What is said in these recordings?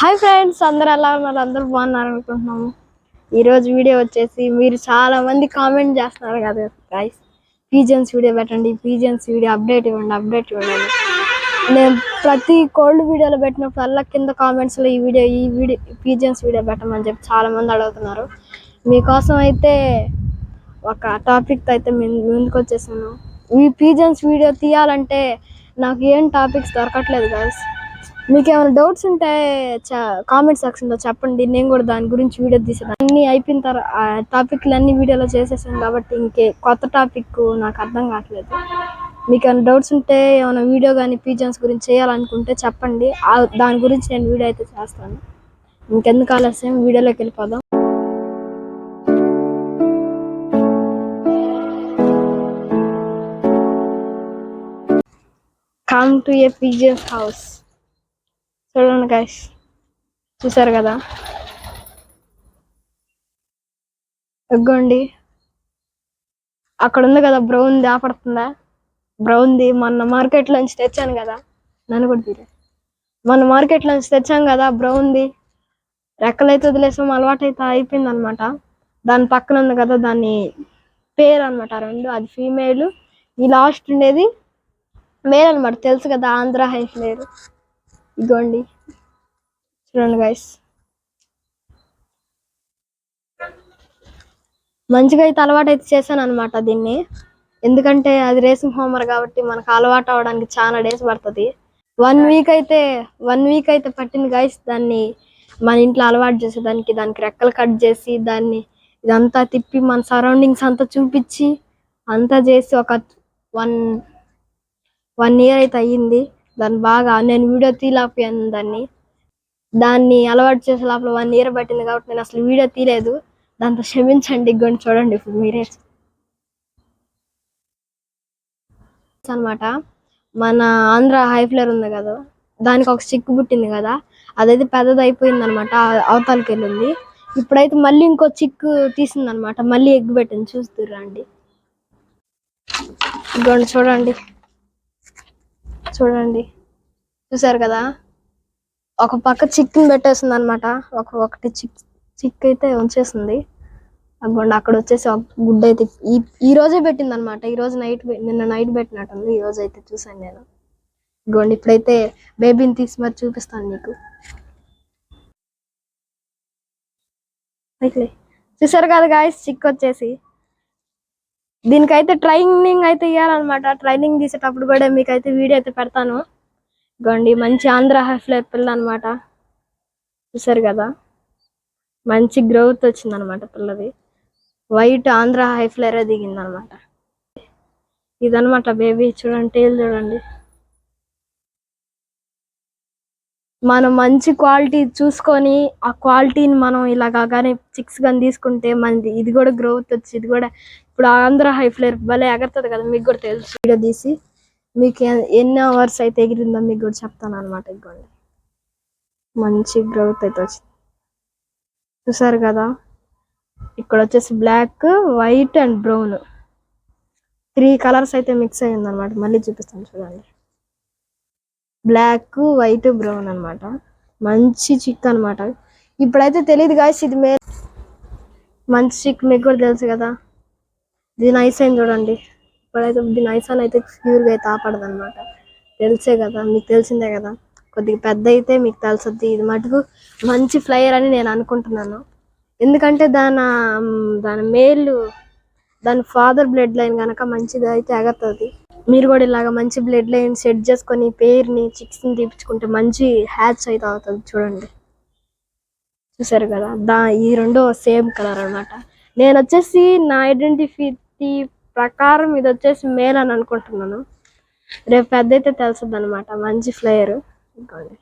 Hi friends అందరు ఎలా ఉన్నారు? అందరూ బాగున్నారు అనుకుంటున్నాము. ఈరోజు వీడియో వచ్చేసి మీరు చాలా మంది కామెంట్ చేస్తున్నారు కదా గైస్ పీజియన్స్ వీడియో పెట్టండి పీజియన్స్ వీడియో అప్డేట్ ఇవ్వండి అప్డేట్ ఇవ్వండి. నేను ప్రతి కోల్డ్ వీడియోలో పెట్టినప్పుడు అలా కింద కామెంట్స్లో ఈ వీడియో ఈ వీడియో పీజియన్స్ వీడియో పెట్టమని చెప్పి చాలా మంది అడుగుతున్నారు. మీకోసం అయితే ఒక టాపిక్ అయితే మేము ముందుకు వచ్చేసాను. ఈ పీజియన్స్ వీడియో తీయాలంటే నాకు ఏం టాపిక్స్ దొరకట్లేదు గాయస్ మీకు ఏమైనా డౌట్స్ ఉంటే కామెంట్ సెక్షన్లో చెప్పండి. నేను కూడా దాని గురించి వీడియో తీసాను అన్ని అయిపోయిన తర్వాత టాపిక్లు అన్ని వీడియోలో చేసేసాను కాబట్టి ఇంకే కొత్త టాపిక్ నాకు అర్థం కావట్లేదు. మీకు ఏమైనా డౌట్స్ ఉంటే ఏమైనా వీడియో కానీ పీజన్స్ గురించి చేయాలనుకుంటే చెప్పండి. దాని గురించి నేను వీడియో అయితే చేస్తాను. ఇంకెందుకు ఆలస్యం? వీడియోలోకి వెళ్ళిపోదాం. Come to a pigeons house చూడండి గైస్ చూసారు కదా? ఎగ్గోండి. అక్కడ ఉంది కదా బ్రౌన్ ఆపడుతుందా? బ్రౌన్ది మొన్న మార్కెట్లోంచి తెచ్చాను కదా. నన్ను కూడా తీరే. మొన్న మార్కెట్లోంచి తెచ్చాం కదా బ్రౌన్ది. రెక్కలైతే వదిలేసాం అలవాటు అయితే అయిపోయింది అనమాట దాని పక్కన ఉంది కదా దాని పేరు అనమాట రెండు. అది ఫీమేల్ ఈ లాస్ట్ ఉండేది మేల్ అనమాట తెలుసు కదా ఆంధ్ర హై లేరు ఇదిగోండి. చూడండి గైస్ మంచిగా అయితే అలవాటు అయితే చేశాను అనమాట దీన్ని. ఎందుకంటే అది రేసింగ్ హోమర్ కాబట్టి మనకు అలవాటు అవడానికి చాలా డేస్ పడుతుంది. వన్ వీక్ అయితే వన్ వీక్ అయితే పట్టింది గైస్ దాన్ని మన ఇంట్లో అలవాటు చేసేదానికి. దానికి రెక్కలు కట్ చేసి దాన్ని ఇదంతా తిప్పి మన సరౌండింగ్స్ అంతా చూపించి అంతా చేసి ఒక వన్ వన్ ఇయర్ అయితే అయ్యింది. దాన్ని బాగా నేను వీడియో తీలాపోయాను దాన్ని. దాన్ని అలవాటు చేసే లోపల వన్ ఇయర్ పట్టింది కాబట్టి నేను అసలు వీడియో తీయలేదు. దాంతో క్షమించండి ఇగ్గొని చూడండి ఇప్పుడు మీరే. అన్నమాట మన ఆంధ్ర హై ఫ్లేర్ ఉంది కదా దానికి ఒక చిక్కు పుట్టింది కదా అదైతే పెద్దది అయిపోయింది అనమాట అవతలకి వెళ్ళింది. ఇప్పుడైతే మళ్ళీ ఇంకో చిక్కు తీసింది అనమాట మళ్ళీ ఎగ్గు పెట్టింది చూస్తుర్రు ఇదిగోండి చూడండి. చూడండి. చూసారు కదా? ఒక పక్క చిక్కుని పెట్టేసింది అనమాట ఒక ఒకటి చిక్ చిక్ అయితే ఉంచేసింది. అగ్గోండి అక్కడ వచ్చేసి ఒక గుడ్డ అయితే ఈ ఈ రోజే పెట్టింది అనమాట ఈ రోజు నైట్ నిన్న నైట్ పెట్టినట్టుంది. ఈ రోజు అయితే చూసాను నేను. ఇగోండి ఇప్పుడైతే బేబీని తీసి మరి చూపిస్తాను నీకు చూసారు కదా గాయస్? చిక్ వచ్చేసి దీనికైతే ట్రైనింగ్ అయితే ఇవ్వాలన్నమాట ట్రైనింగ్ తీసేటప్పుడు కూడా మీకైతే వీడియో అయితే పెడతాను. ఇగోండి మంచి ఆంధ్ర హైఫ్లర్ పిల్ల అనమాట చూసారు కదా? మంచి గ్రోత్ వచ్చింది అనమాట పిల్లది. వైట్ ఆంధ్ర హైఫ్లర్ దిగిందనమాట ఇదనమాట బేబీ చూడండి టేల్ చూడండి. మనం మంచి క్వాలిటీ చూసుకొని ఆ క్వాలిటీని మనం ఇలాగా కానీ చిక్స్ కానీ తీసుకుంటే మనది ఇది కూడా గ్రోత్ వచ్చి ఇది కూడా ఇప్పుడు ఆంధ్ర హై ఫ్లేయర్ భలే ఎగరుతుంది కదా మీకు కూడా తెలుసు. వీడియో తీసి మీకు ఎన్ని అవర్స్ అయితే ఎగిరిందో మీకు కూడా చెప్తాను అనమాట ఇదిగోండి. మంచి గ్రోత్ అయితే వచ్చింది చూసారు కదా? ఇక్కడ వచ్చేసి black white and brown three colours అయితే మిక్స్ అయ్యిందనమాట మళ్ళీ చూపిస్తాను చూడండి. బ్లాక్ వైట్ బ్రౌన్ అన్నమాట. మంచి చిక్ అన్నమాట. ఇప్పుడైతే తెలియదు గాయస్ ఇది మే మంచి చిక్ మీకు కూడా తెలుసు కదా. దీని ఐస్ అని చూడండి. ఇప్పుడైతే దీని ఐస్ అని అయితే ప్యూర్గా అయితే ఆపడదు అనమాట తెలిసే కదా మీకు తెలిసిందే కదా. కొద్దిగా పెద్ద అయితే మీకు తెలుసుద్ది. ఇది మటుకు మంచి ఫ్లయర్ అని నేను అనుకుంటున్నాను. ఎందుకంటే దాని దాని మేలు దాని ఫాదర్ బ్లడ్ లైన్ కనుక మంచిది అయితే ఎగతుంది మీరు కూడా ఇలాగ మంచి బ్లడ్ లైన్ సెట్ చేసుకొని పేరుని చిక్స్ని తీపించుకుంటే మంచి హ్యాచ్ అయితే అవుతుంది చూడండి. చూసారు కదా? దా ఈ రెండు సేమ్ కలర్ అన్నమాట. నేను వచ్చేసి నా ఐడెంటిఫిటీ ప్రకారం ఇది వచ్చేసి మేల్ అని అనుకుంటున్నాను. రేపు పెద్ద అయితే తెలుస్తుంది అనమాట మంచి ఫ్లేయర్ ఇంకోండి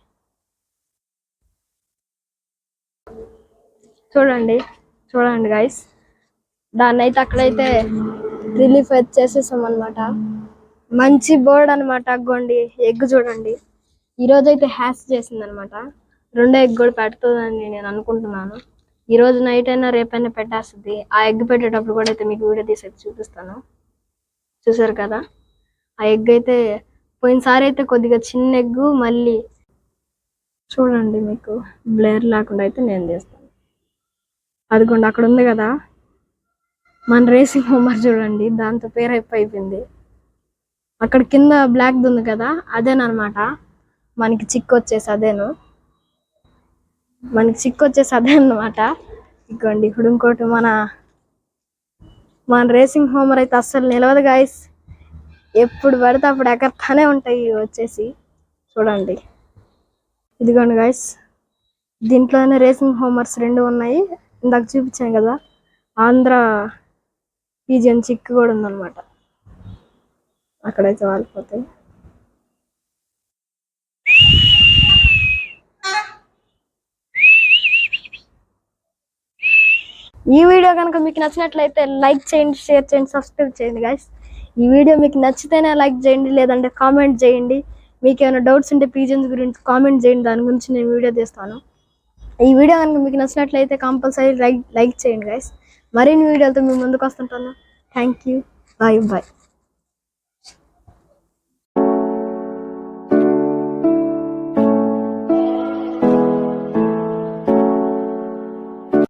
చూడండి. చూడండి గైస్ దాన్ని అయితే అక్కడైతే రిలీఫ్ అయితే చేసేసాం అనమాట మంచి బర్డ్ అనమాట అగ్గోండి ఎగ్ చూడండి. ఈ రోజు అయితే హ్యాస్ చేసింది అనమాట రెండో ఎగ్ కూడా పెడుతుందని నేను అనుకుంటున్నాను. ఈ రోజు నైట్ అయినా రేపైనా పెట్టేస్తుంది. ఆ ఎగ్ పెట్టేటప్పుడు కూడా అయితే మీకు వీడియో తీసి చూపిస్తాను. చూసారు కదా? ఆ ఎగ్ అయితే పోయినసారి అయితే కొద్దిగా చిన్న ఎగ్గు మళ్ళీ చూడండి మీకు బ్లేర్ లేకుండా అయితే నేను చేస్తాను అదిగోండి అక్కడ ఉంది కదా? మన రేసింగ్ హోమర్ చూడండి. దాంతో పేరు అయిపోయింది అక్కడ కింద బ్లాక్ ఉంది కదా అదేనమాట మనకి చిక్ వచ్చేసి అదేను. మనకి చిక్ వచ్చేసి అదే అనమాట ఇదిగోండి ఇప్పుడు ఇంకోటి మన మన రేసింగ్ హోమర్ అయితే అస్సలు నిలవదు గాయస్ ఎప్పుడు పడితే అప్పుడు ఎక్కడతానే ఉంటాయి వచ్చేసి. చూడండి. ఇదిగోండి గాయస్ దీంట్లోనే రేసింగ్ హోమర్స్ రెండు ఉన్నాయి. ఇందాక చూపించాను కదా. ఆంధ్ర పీజియన్ చిక్ కూడా ఉందన్నమాట. అక్కడైతే వాలిపోతాయి. ఈ వీడియో కనుక మీకు నచ్చినట్లయితే లైక్ చేయండి షేర్ చేయండి సబ్స్క్రైబ్ చేయండి గాయస్ ఈ వీడియో మీకు నచ్చితేనే లైక్ చేయండి లేదంటే కామెంట్ చేయండి. మీకు ఏమైనా డౌట్స్ ఉంటే పీజన్స్ గురించి కామెంట్ చేయండి దాని గురించి నేను వీడియో తీస్తాను. ఈ వీడియో కనుక మీకు నచ్చినట్లయితే కంపల్సరీ లైక్ లైక్ చేయండి గైస్ మరిన్ని వీడియోలతో మీ ముందుకు వస్తుంటాను. Thank you bye bye